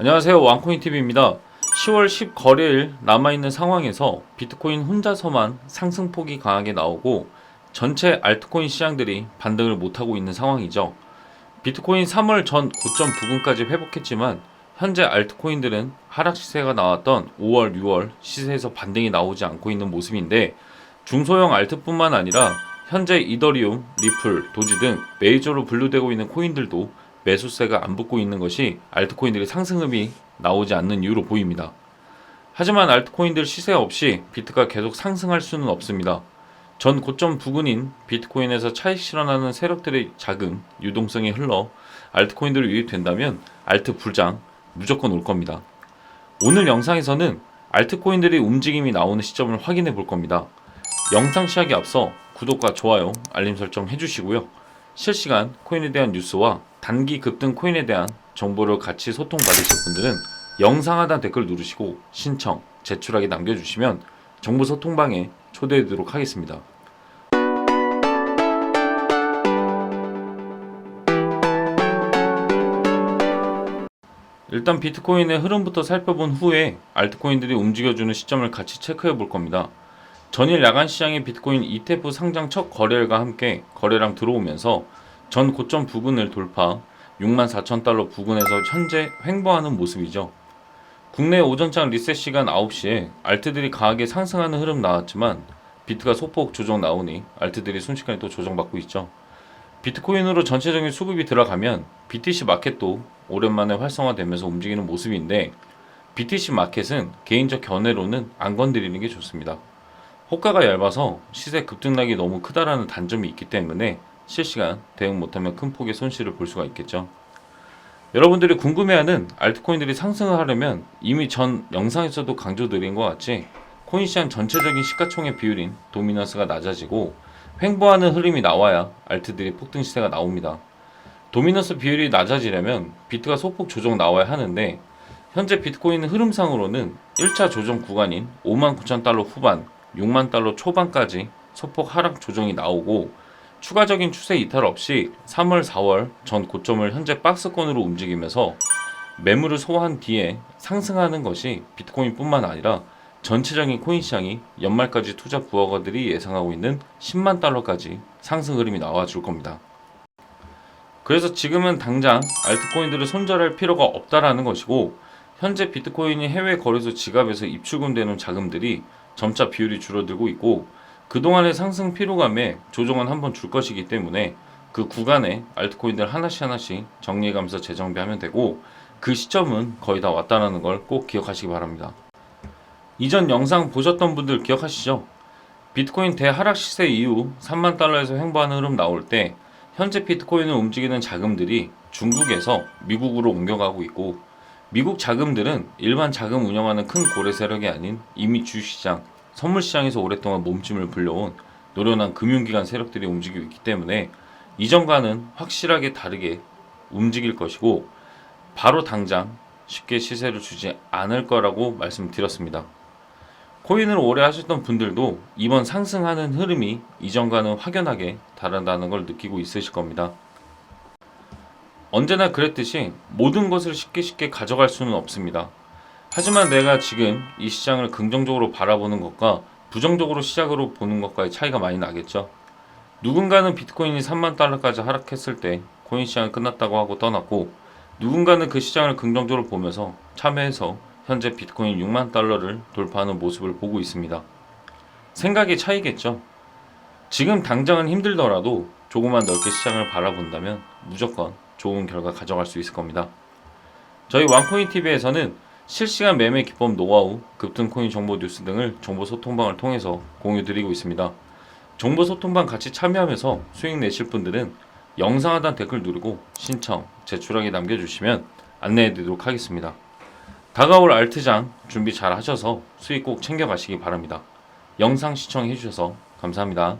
안녕하세요. 왕코인TV입니다. 10월 10 거래일 남아있는 상황에서 비트코인 혼자서만 상승폭이 강하게 나오고 전체 알트코인 시장들이 반등을 못하고 있는 상황이죠. 비트코인 3월 전 고점 부근까지 회복했지만 현재 알트코인들은 하락 시세가 나왔던 5월, 6월 시세에서 반등이 나오지 않고 있는 모습인데 중소형 알트뿐만 아니라 현재 이더리움, 리플, 도지 등 메이저로 분류되고 있는 코인들도 매수세가 안 붙고 있는 것이 알트코인들의 상승음이 나오지 않는 이유로 보입니다. 하지만 알트코인들 시세 없이 비트가 계속 상승할 수는 없습니다. 전 고점 부근인 비트코인에서 차익 실현하는 세력들의 자금, 유동성이 흘러 알트코인들이 유입된다면 알트 불장 무조건 올 겁니다. 오늘 영상에서는 알트코인들의 움직임이 나오는 시점을 확인해 볼 겁니다. 영상 시작에 앞서 구독과 좋아요, 알림 설정 해주시고요. 실시간 코인에 대한 뉴스와 단기 급등 코인에 대한 정보를 같이 소통 받으실 분들은 영상 하단 댓글 누르시고 신청, 제출하기 남겨주시면 정보 소통방에 초대해드리도록 하겠습니다. 일단 비트코인의 흐름부터 살펴본 후에 알트코인들이 움직여주는 시점을 같이 체크해 볼 겁니다. 전일 야간 시장의 비트코인 ETF 상장 첫 거래일과 함께 거래량 들어오면서 전 고점 부근을 돌파 64,000달러 부근에서 현재 횡보하는 모습이죠. 국내 오전장 리셋 시간 9시에 알트들이 강하게 상승하는 흐름 나왔지만 비트가 소폭 조정 나오니 알트들이 순식간에 또 조정받고 있죠. 비트코인으로 전체적인 수급이 들어가면 BTC 마켓도 오랜만에 활성화되면서 움직이는 모습인데 BTC 마켓은 개인적 견해로는 안 건드리는 게 좋습니다. 호가가 얇아서 시세 급등락이 너무 크다라는 단점이 있기 때문에 실시간 대응 못하면 큰 폭의 손실을 볼 수가 있겠죠. 여러분들이 궁금해하는 알트코인들이 상승을 하려면 이미 전 영상에서도 강조드린 것 같이 코인 시장 전체적인 시가총액 비율인 도미넌스가 낮아지고 횡보하는 흐름이 나와야 알트들이 폭등 시세가 나옵니다. 도미넌스 비율이 낮아지려면 비트가 소폭 조정 나와야 하는데 현재 비트코인 흐름상으로는 1차 조정 구간인 59,000달러 후반, 6만 달러 초반까지 소폭 하락 조정이 나오고 추가적인 추세 이탈 없이 3월, 4월 전 고점을 현재 박스권으로 움직이면서 매물을 소화한 뒤에 상승하는 것이 비트코인뿐만 아니라 전체적인 코인 시장이 연말까지 투자 부업가들이 예상하고 있는 10만 달러까지 상승 흐름이 나와줄 겁니다. 그래서 지금은 당장 알트코인들을 손절할 필요가 없다라는 것이고 현재 비트코인이 해외 거래소 지갑에서 입출금되는 자금들이 점차 비율이 줄어들고 있고 그동안의 상승 피로감에 조정은 한번 줄 것이기 때문에 그 구간에 알트코인들 하나씩 하나씩 정리해가면서 재정비하면 되고 그 시점은 거의 다 왔다라는 걸 꼭 기억하시기 바랍니다. 이전 영상 보셨던 분들 기억하시죠? 비트코인 대하락 시세 이후 3만 달러에서 횡보하는 흐름 나올 때 현재 비트코인을 움직이는 자금들이 중국에서 미국으로 옮겨가고 있고 미국 자금들은 일반 자금 운영하는 큰 고래 세력이 아닌 이미 주시장, 선물 시장에서 오랫동안 몸집을 불려온 노련한 금융기관 세력들이 움직이고 있기 때문에 이전과는 확실하게 다르게 움직일 것이고 바로 당장 쉽게 시세를 주지 않을 거라고 말씀드렸습니다. 코인을 오래 하셨던 분들도 이번 상승하는 흐름이 이전과는 확연하게 다르다는 걸 느끼고 있으실 겁니다. 언제나 그랬듯이 모든 것을 쉽게 쉽게 가져갈 수는 없습니다. 하지만 내가 지금 이 시장을 긍정적으로 바라보는 것과 부정적으로 시작으로 보는 것과의 차이가 많이 나겠죠. 누군가는 비트코인이 3만 달러까지 하락했을 때 코인 시장이 끝났다고 하고 떠났고 누군가는 그 시장을 긍정적으로 보면서 참여해서 현재 비트코인 6만 달러를 돌파하는 모습을 보고 있습니다. 생각의 차이겠죠. 지금 당장은 힘들더라도 조금만 넓게 시장을 바라본다면 무조건 좋은 결과 가져갈 수 있을 겁니다. 저희 왕코인 TV에서는 실시간 매매 기법 노하우, 급등 코인 정보 뉴스 등을 정보 소통방을 통해서 공유 드리고 있습니다. 정보 소통방 같이 참여하면서 수익 내실 분들은 영상 하단 댓글 누르고 신청, 제출하기 남겨주시면 안내해 드리도록 하겠습니다. 다가올 알트장 준비 잘 하셔서 수익 꼭 챙겨가시기 바랍니다. 영상 시청해 주셔서 감사합니다.